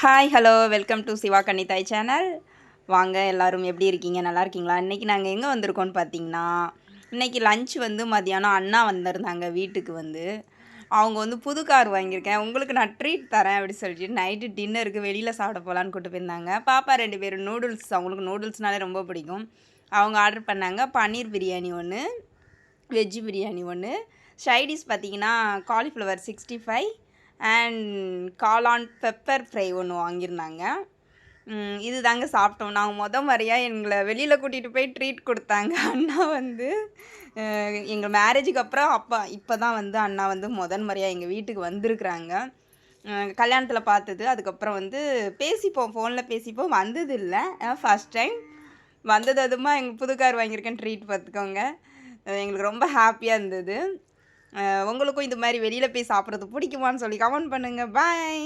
Hi hello welcome to Shiva Kannithai channel வாங்க எல்லாரும் எப்படி இருக்கீங்க? நல்லா இருக்கீங்களா? இன்றைக்கி நாங்கள் எங்கே வந்திருக்கோம்னு பார்த்தீங்கன்னா இன்றைக்கி லஞ்ச் வந்து மதியானம் அண்ணா வந்திருந்தாங்க வீட்டுக்கு வந்து. அவங்க வந்து புது கார் வாங்கியிருக்கேன். உங்களுக்கு நான் ட்ரீட் தரேன் அப்படி சொல்லிட்டு நைட்டு டின்னருக்கு வெளியில் சாப்பிட போகலான்னு கூட்டு போயிருந்தாங்க. பாப்பா ரெண்டு பேரும் நூடுல்ஸ் அவங்களுக்கு நூடுல்ஸ்னாலே ரொம்ப பிடிக்கும். அவங்க ஆர்டர் பண்ணாங்க. பன்னீர் பிரியாணி ஒன்று வெஜ்ஜு பிரியாணி ஒன்று ஷைடிஸ் பார்த்தீங்கன்னா காலிஃப்ளவர் சிக்ஸ்டி ஃபைவ் அண்ட் காளான் பெப்பர் ஃப்ரை ஒன்று வாங்கியிருந்தாங்க. இது தாங்க சாப்பிட்டோம். நாங்கள் முத முறையாக எங்களை வெளியில் கூட்டிகிட்டு போய் ட்ரீட் கொடுத்தாங்க. அண்ணா வந்து எங்கள் மேரேஜுக்கு அப்புறம் அப்பா இப்போ தான் வந்து அண்ணா வந்து முதன் முறையாக எங்கள் வீட்டுக்கு வந்திருக்கிறாங்க. கல்யாணத்தில் பார்த்தது. அதுக்கப்புறம் வந்து பேசிப்போம் ஃபோனில் பேசிப்போம். வந்தது இல்லை ஃபஸ்ட் டைம் வந்தது அதுமா எங்கள் புது கார் வாங்கியிருக்கேன் ட்ரீட் பார்த்துக்கோங்க. எங்களுக்கு ரொம்ப ஹாப்பியாக இருந்தது. உங்களுக்கும் இந்த மாதிரி வெளியில் போய் சாப்பிட்றது பிடிக்குமான்னு சொல்லி கமெண்ட் பண்ணுங்கள் பாய்